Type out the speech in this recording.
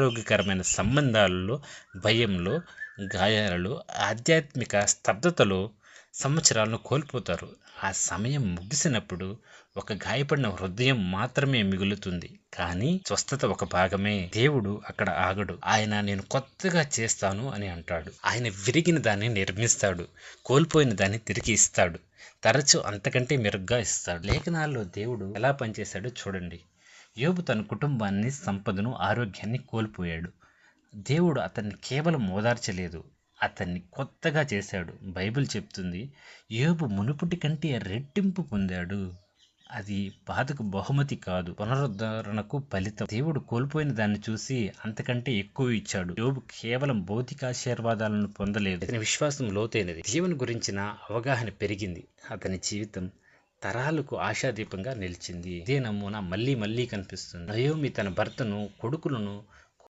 ఆరోగ్యకరమైన సంబంధాలలో భయంలో గాయాలలో ఆధ్యాత్మిక స్తబ్దతలో సంవత్సరాలను కోల్పోతారు. ఆ సమయం ముగిసినప్పుడు ఒక గాయపడిన హృదయం మాత్రమే మిగులుతుంది. కానీ స్వస్థత ఒక భాగమే. దేవుడు అక్కడ ఆగడు. ఆయన నేను కొత్తగా చేస్తాను అని అంటాడు. ఆయన విరిగిన దాన్ని నిర్మిస్తాడు. కోల్పోయిన దాన్ని తిరిగి ఇస్తాడు. తరచు అంతకంటే మెరుగ్గా ఇస్తాడు. లేఖనాల్లో దేవుడు ఎలా పనిచేశాడో చూడండి. యోబు తన కుటుంబాన్ని సంపదను ఆరోగ్యాన్ని కోల్పోయాడు. దేవుడు అతన్ని కేవలం ఓదార్చలేదు. అతన్ని కొత్తగా చేశాడు. బైబిల్ చెప్తుంది యోబు మునుపటి కంటే రెట్టింపు పొందాడు. అది బాధకు బహుమతి కాదు పునరుద్ధరణకు ఫలితం. దేవుడు కోల్పోయిన దాన్ని చూసి అంతకంటే ఎక్కువ ఇచ్చాడు. యోబు కేవలం భౌతిక ఆశీర్వాదాలను పొందలేదు. అతని విశ్వాసం లోతైనది. దేవుని గురించిన అవగాహన పెరిగింది. అతని జీవితం తరాలకు ఆశాదీపంగా నిలిచింది. ఇదే నమూనా మళ్ళీ మళ్ళీ కనిపిస్తుంది. నయోమి తన భర్తను కొడుకులను